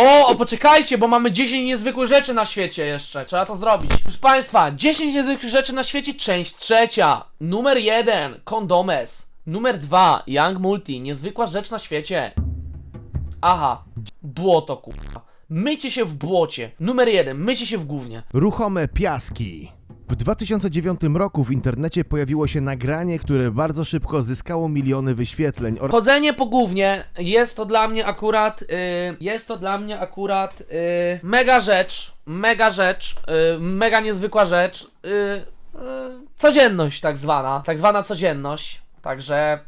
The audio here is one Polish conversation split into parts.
O, o, poczekajcie, bo mamy 10 niezwykłych rzeczy na świecie jeszcze. Trzeba to zrobić. Proszę Państwa, 10 niezwykłych rzeczy na świecie, część trzecia. Numer 1, kondomes. Numer 2, Young Multi, niezwykła rzecz na świecie. Aha, błoto, kurwa. Myjcie się w błocie. Numer 1, myjcie się w gównie. Ruchome piaski. W 2009 roku w internecie pojawiło się nagranie, które bardzo szybko zyskało miliony wyświetleń oraz Chodzenie po gównie jest to dla mnie akurat, y, jest to dla mnie akurat y, mega rzecz, mega rzecz, y, mega niezwykła rzecz, y, y, codzienność tak zwana, tak zwana codzienność, także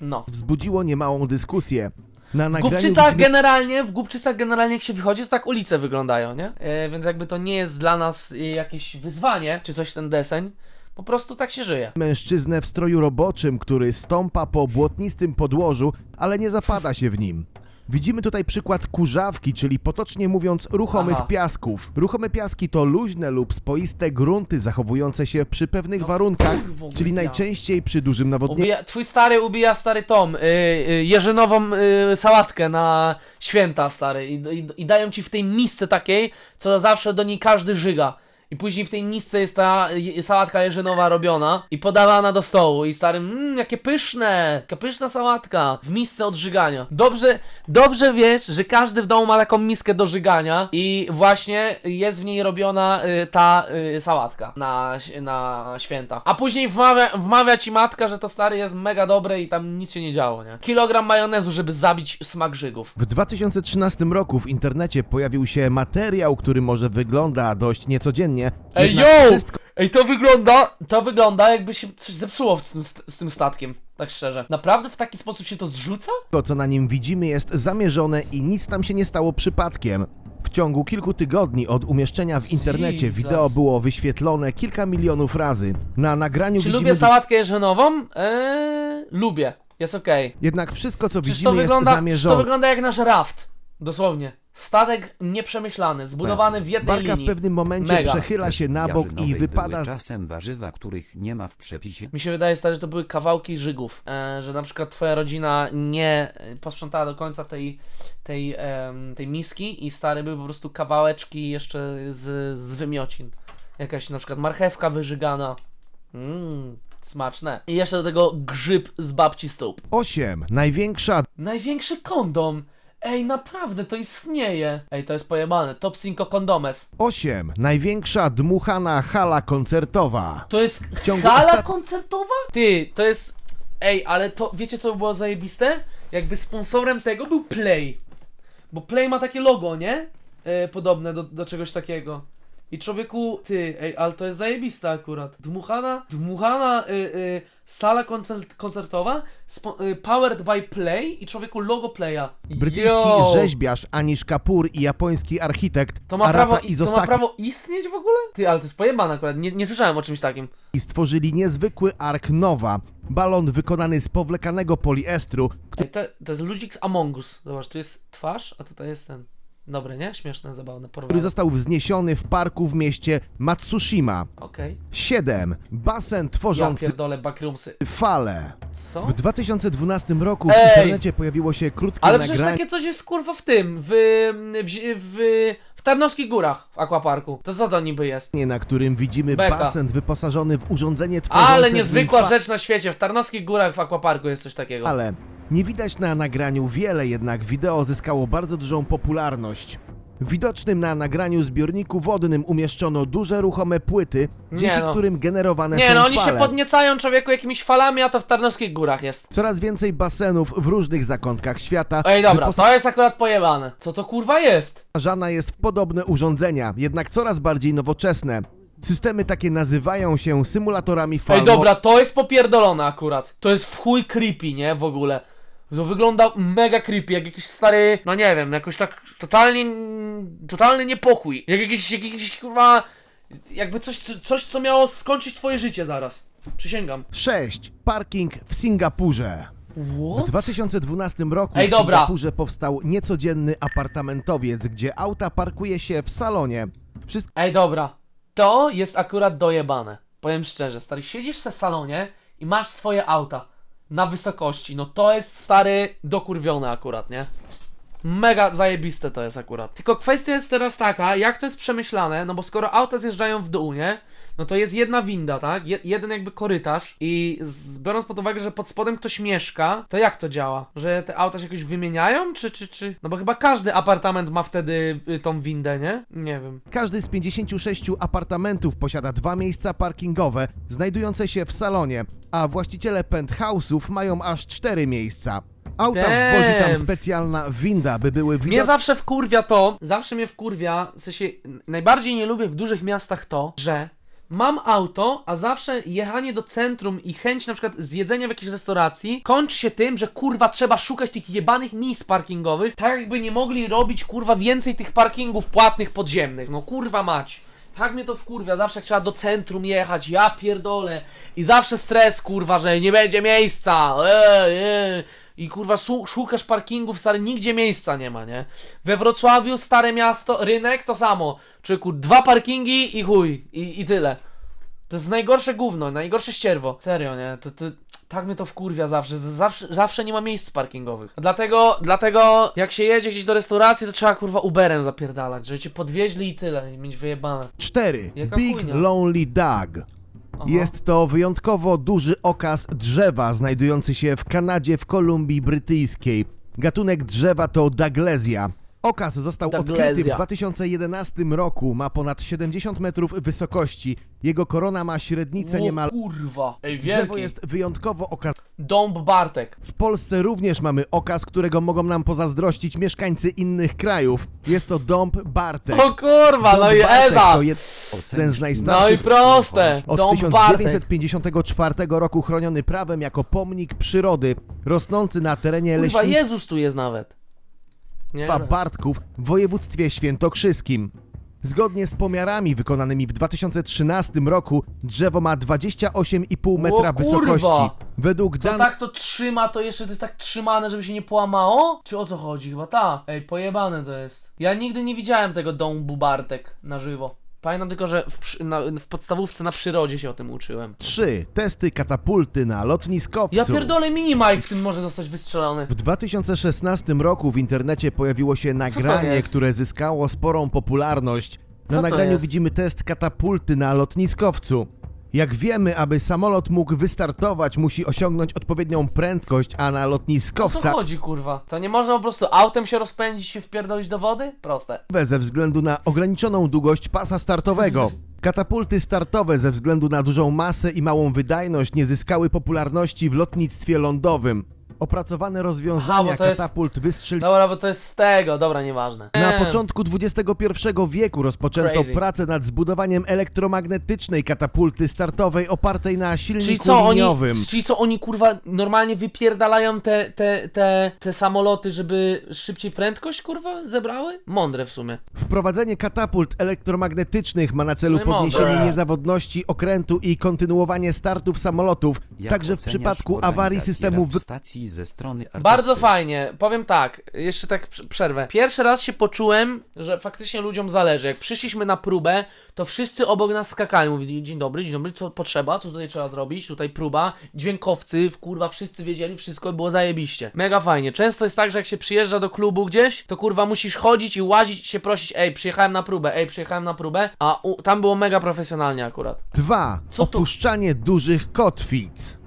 no. wzbudziło niemałą dyskusję. Na W Głupczycach widzimy generalnie, w Głupczycach generalnie jak się wychodzi, to tak ulice wyglądają, nie? Y, więc jakby to nie jest dla nas y, jakieś wyzwanie, czy coś ten deseń, po prostu tak się żyje. mężczyznę w stroju roboczym, który stąpa po błotnistym podłożu, ale nie zapada się w nim. Widzimy tutaj przykład kurzawki, czyli potocznie mówiąc ruchomych Aha. piasków. Ruchome piaski to luźne lub spoiste grunty zachowujące się przy pewnych No, warunkach, kurwa, czyli najczęściej przy dużym nawodnieniu. Ubija, twój stary ubija stary Tom, y, y, jeżynową y, sałatkę na święta stary I, i, i dają ci w tej misce takiej, co zawsze do niej każdy żyga. I później w tej misce jest ta sałatka jeżynowa robiona i podawana do stołu i stary, mmm, jakie pyszne, jaka pyszna sałatka w misce od żygania. Dobrze, dobrze wiesz, że każdy w domu ma taką miskę do żygania i właśnie jest w niej robiona y, ta y, sałatka na, na święta. A później wmawia, wmawia ci matka, że to stary jest mega dobre i tam nic się nie działo, nie? Kilogram majonezu, żeby zabić smak żygów. W 2013 roku w internecie pojawił się materiał, który może wygląda dość niecodziennie. Ej, jednak yo! Wszystko Ej, to wygląda, to wygląda jakby się coś zepsuło z tym, z tym statkiem, tak szczerze. Naprawdę w taki sposób się to zrzuca? co na nim widzimy jest zamierzone i nic tam się nie stało przypadkiem. W ciągu kilku tygodni od umieszczenia w internecie Jesus. wideo było wyświetlone kilka milionów razy. Na nagraniu Czy widzimy lubię sałatkę jeżynową? Eee, lubię, jest okej. jednak wszystko co Przecież widzimy to jest wygląda, przecież to zamierzone. wygląda jak nasz raft. Dosłownie. Statek nieprzemyślany, zbudowany w jednej Barka w linii. pewnym momencie Mega. przechyla się na bok i Jarzynowej wypada czasem warzywa, których nie ma w przepisie. Mi się wydaje stary, że to były kawałki żygów. E, że na przykład twoja rodzina nie e, posprzątała do końca tej, tej, em, tej miski i stary były po prostu kawałeczki jeszcze z, z wymiocin. Jakaś na przykład marchewka wyżygana. Mmm, smaczne. I jeszcze do tego grzyb z babci stóp. 8. Największa Największy kondom! Ej, naprawdę, to istnieje! Ej, to jest pojebane. Top 5 kondomes. 8. Największa dmuchana hala koncertowa. To jest ciągu hala ostat- koncertowa? Ty, to jest... Ej, ale to, wiecie co by było zajebiste? Jakby sponsorem tego był Play. Bo Play ma takie logo, nie? E, podobne do, do czegoś takiego. I człowieku, ty, ej, ale to jest zajebiste akurat. Dmuchana, dmuchana y, y, sala koncert, koncertowa, y, powered by Play i człowieku logo Playa. Brytyjski Yo! rzeźbiarz Anish Kapoor i japoński architekt To ma, Arata prawo, to ma prawo istnieć w ogóle? Ty, ale to jest pojebane akurat, nie, nie słyszałem o czymś takim. stworzyli niezwykły Ark Nowa. Balon wykonany z powlekanego poliestru, Ej, to, to jest ludzik z Among Us. Zobacz, tu jest twarz, a tutaj jest ten. Dobre, nie? Śmieszne, zabawne, który został wzniesiony w parku w mieście Matsushima. Okej. 7. Basen Ja tworzący pierdolę, backroomsy. fale. Co? W 2012 roku w Ej! internecie pojawiło się krótkie Ale przecież nagranie. takie coś jest kurwa w tym, w, w, w, w Tarnowskich Górach, w Aquaparku. To co to niby jest? na którym widzimy Beka. basen wyposażony w urządzenie tworzące Ale niezwykła rzecz na świecie, w Tarnowskich Górach, w Aquaparku jest coś takiego. Ale nie widać na nagraniu wiele, jednak wideo zyskało bardzo dużą popularność. W widocznym na nagraniu zbiorniku wodnym umieszczono duże ruchome płyty, dzięki no. którym generowane Nie są no, oni fale. się podniecają człowieku jakimiś falami, a to w Tarnowskich Górach jest. Coraz więcej basenów w różnych zakątkach świata Ej dobra, to jest akurat pojebane. Co to kurwa jest? wyposażana jest w podobne urządzenia, jednak coraz bardziej nowoczesne. Systemy takie nazywają się symulatorami fal. Ej, dobra, to jest popierdolone akurat. To jest w chuj creepy, nie? W ogóle. To wygląda mega creepy, jak jakiś stary, no nie wiem, jakoś tak totalnie, totalny niepokój. Jak jakiś, jak jakiś kurwa, jakby coś, co- coś, co miało skończyć twoje życie zaraz. Przysięgam. 6. Parking w Singapurze. What? W 2012 roku Ej, w dobra. Singapurze powstał niecodzienny apartamentowiec, gdzie auta parkuje się w salonie. Wszystko Ej, dobra. To jest akurat dojebane. Powiem szczerze, stary, siedzisz se w salonie i masz swoje auta na wysokości. No to jest stary dokurwione akurat, nie? Mega zajebiste to jest akurat. Tylko kwestia jest teraz taka, jak to jest przemyślane, no bo skoro auta zjeżdżają w dół, nie? No to jest jedna winda, tak? Je jeden jakby korytarz i z, biorąc pod uwagę, że pod spodem ktoś mieszka, to jak to działa? Że te auta się jakoś wymieniają, czy, czy, czy? No bo chyba każdy apartament ma wtedy y, tą windę, nie? Nie wiem. Każdy z 56 apartamentów posiada dwa miejsca parkingowe, znajdujące się w salonie, a właściciele penthouse'ów mają aż cztery miejsca. Auta Damn. wwozi tam specjalna winda, by były Mnie widoczne. zawsze wkurwia to, zawsze mnie wkurwia, w sensie najbardziej nie lubię w dużych miastach to, że mam auto, a zawsze jechanie do centrum i chęć na przykład zjedzenia w jakiejś restauracji kończy się tym, że kurwa trzeba szukać tych jebanych miejsc parkingowych, tak jakby nie mogli robić kurwa więcej tych parkingów płatnych podziemnych, no kurwa mać. Tak mnie to wkurwia, zawsze jak trzeba do centrum jechać, ja pierdolę. I zawsze stres, kurwa, że nie będzie miejsca. Eee, eee. I kurwa szukasz parkingów, stary, nigdzie miejsca nie ma, nie? We Wrocławiu, stare miasto, rynek, to samo. Czyku, dwa parkingi i chuj, i, i tyle. To jest najgorsze gówno, najgorsze ścierwo. Serio, nie? To, to, tak mnie to wkurwia zawsze. Zawsze, zawsze nie ma miejsc parkingowych. Dlatego, dlatego jak się jedzie gdzieś do restauracji, to trzeba kurwa Uberem zapierdalać, żeby cię podwieźli i tyle, i mieć wyjebane. 4. Jaka Big chujnia. Lonely Dog. Jest to wyjątkowo duży okaz drzewa znajdujący się w Kanadzie w Kolumbii Brytyjskiej. Gatunek drzewa to Douglasia. Okaz został odkryty w Douglasia. 2011 roku, ma ponad 70 metrów wysokości. Jego korona ma średnicę O niemal... kurwa. Ej, Drzewo wielki. jest wyjątkowo okaz... Dąb Bartek. W Polsce również mamy okaz, którego mogą nam pozazdrościć mieszkańcy innych krajów. Jest to dąb Bartek. O kurwa, no Dąb i Bartek Eza. To jeden z No i najstarszych proste. Od Dąb Bartek. 1954 roku chroniony prawem jako pomnik przyrody, rosnący na terenie Kurwa, leśnictwa Jezus tu jest nawet. Nie? Bartków w województwie świętokrzyskim. Zgodnie z pomiarami wykonanymi w 2013 roku drzewo ma 28,5 metra O kurwa! wysokości. Według To danych tak to trzyma, to jeszcze to jest tak trzymane, żeby się nie połamało? Czy o co chodzi? Chyba ta. Ej, pojebane to jest. Ja nigdy nie widziałem tego dąbu Bartek na żywo. Pamiętam tylko, że w, przy- na, w podstawówce na przyrodzie się o tym uczyłem. 3 testy katapulty na lotniskowcu. Ja pierdolę mini Mike w tym może zostać wystrzelony. W 2016 roku w internecie pojawiło się nagranie, jest? które zyskało sporą popularność. Na Co to nagraniu jest? widzimy test katapulty na lotniskowcu. Jak wiemy, aby samolot mógł wystartować, musi osiągnąć odpowiednią prędkość, a na O co lotniskowca chodzi, kurwa? To nie można po prostu autem się rozpędzić i wpierdolić do wody? Proste. ze względu na ograniczoną długość pasa startowego. Katapulty startowe ze względu na dużą masę i małą wydajność nie zyskały popularności w lotnictwie lądowym. Opracowane rozwiązania bo to jest- katapult wystrzeliły Dobra, bo to jest z tego, dobra, nieważne. Na Eee. początku XXI wieku rozpoczęto Crazy. pracę nad zbudowaniem elektromagnetycznej katapulty startowej opartej na silniku Czyli co, oni, liniowym. czyli co oni kurwa normalnie wypierdalają te, te, te, te samoloty, żeby szybciej prędkość kurwa zebrały? Mądre w sumie. Wprowadzenie katapult elektromagnetycznych ma na celu Sumie mądre. podniesienie niezawodności okrętu i kontynuowanie startów samolotów, Jak także w oceniasz przypadku awarii organizację systemów wy... stacji ze strony artysty? Bardzo fajnie, powiem tak, jeszcze tak prz- przerwę. Pierwszy raz się poczułem, że faktycznie ludziom zależy. Jak przyszliśmy na próbę, to wszyscy obok nas skakali. Mówili, dzień dobry, dzień dobry, co potrzeba, co tutaj trzeba zrobić, tutaj próba. Dźwiękowcy, w kurwa, wszyscy wiedzieli, wszystko było zajebiście. Mega fajnie. Często jest tak, że jak się przyjeżdża do klubu gdzieś, to kurwa musisz chodzić i łazić i się prosić, ej, przyjechałem na próbę, ej, przyjechałem na próbę, a u, tam było mega profesjonalnie akurat. 2. Co to? Opuszczanie dużych kotwic.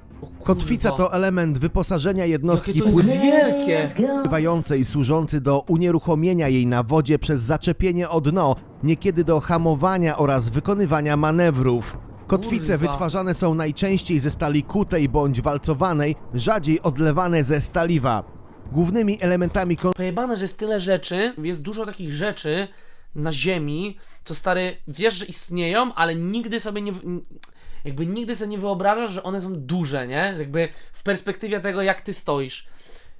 Kurwa. Kotwica to element wyposażenia jednostki Jakie to jest wielkie! pływającej służący do unieruchomienia jej na wodzie przez zaczepienie o dno, niekiedy do hamowania oraz wykonywania manewrów. Kotwice Kurwa. wytwarzane są najczęściej ze stali kutej bądź walcowanej, rzadziej odlewane ze staliwa. Głównymi elementami kon- Pojebane, że jest tyle rzeczy, jest dużo takich rzeczy na ziemi, co stary, wiesz, że istnieją, ale nigdy sobie nie... w- Jakby nigdy sobie nie wyobrażasz, że one są duże, nie? Jakby w perspektywie tego, jak ty stoisz.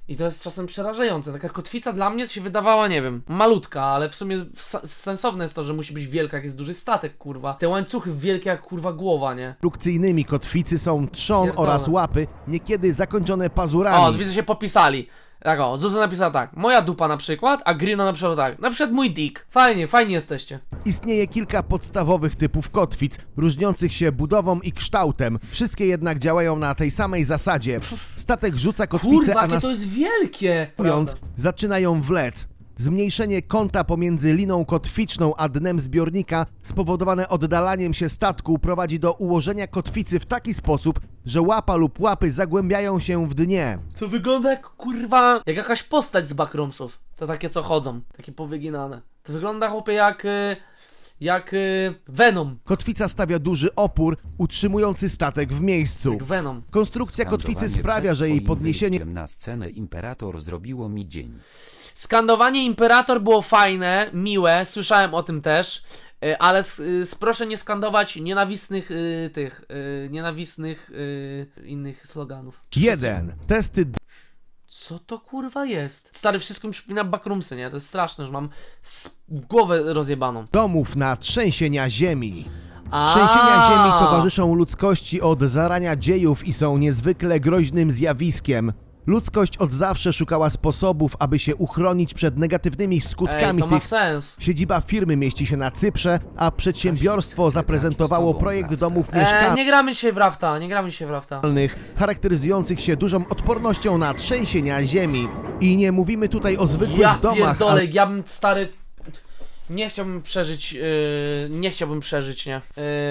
I to jest czasem przerażające. Taka kotwica dla mnie się wydawała, nie wiem, malutka, ale w sumie sensowne jest to, że musi być wielka, jak jest duży statek, kurwa. Te łańcuchy wielkie jak kurwa głowa, nie? konstrukcyjnymi kotwicy są trzon Pierdolę. oraz łapy, niekiedy zakończone O, pazurami. widzę się popisali. Tak o, Zuza napisała tak, moja dupa na przykład, a Grino napisał tak, na przykład mój dick. Fajnie, fajnie jesteście. Istnieje kilka podstawowych typów kotwic, różniących się budową i kształtem. Wszystkie jednak działają na tej samej zasadzie. Statek rzuca kotwicę, Kurwa, a jakie to jest wielkie! następując zaczyna ją wlec. Zmniejszenie kąta pomiędzy liną kotwiczną a dnem zbiornika spowodowane oddalaniem się statku prowadzi do ułożenia kotwicy w taki sposób, że łapa lub łapy zagłębiają się w dnie. To wygląda jak kurwa, jak jakaś postać z backroomsów. To takie co chodzą, takie powyginane. To wygląda chłopie jak, y, jak y, Venom. Kotwica stawia duży opór, utrzymujący statek w miejscu. Jak Venom. Konstrukcja kotwicy Skandowanie sprawia, przed że jej swoim podniesienie na scenę Imperator zrobiło mi dzień. Skandowanie Imperator było fajne, miłe, słyszałem o tym też, y, ale s- y, s- proszę nie skandować nienawistnych y, tych, y, nienawistnych y, innych sloganów. jeden. Testy Co to kurwa jest? Stary, wszystko mi przypomina backroomsy, nie? To jest straszne, że mam głowę rozjebaną. domów na trzęsienia ziemi. Trzęsienia ziemi towarzyszą ludzkości od zarania dziejów i są niezwykle groźnym zjawiskiem. Ludzkość od zawsze szukała sposobów, aby się uchronić przed negatywnymi Ej, skutkami to ma tych sens. Siedziba firmy mieści się na Cyprze, a przedsiębiorstwo zaprezentowało projekt domów E, nie gramy dzisiaj w rafta, nie gramy dzisiaj w rafta. mieszkalnych, charakteryzujących się dużą odpornością na trzęsienia ziemi. I nie mówimy tutaj o zwykłych Ja domach, pierdolę, ale ja bym stary... Nie chciałbym przeżyć, yy, nie chciałbym przeżyć, nie,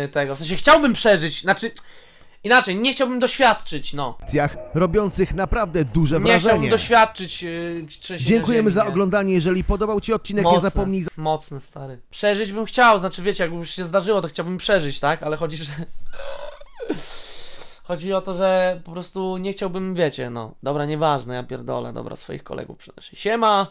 yy, tego, w sensie chciałbym przeżyć, znaczy, inaczej, nie chciałbym doświadczyć, no. akcjach robiących naprawdę duże Nie chciałbym wrażenie. doświadczyć yy, trzęsienia Dziękujemy ziemi, za nie. oglądanie. Jeżeli podobał Ci odcinek, nie Mocne, zapomnij mocne, stary. Przeżyć bym chciał, znaczy wiecie, jakby już się zdarzyło, to chciałbym przeżyć, tak? Ale chodzi, że... Chodzi o to, że po prostu nie chciałbym, wiecie, no. Dobra, nieważne, ja pierdolę, dobra, swoich kolegów przynoszę. Siema!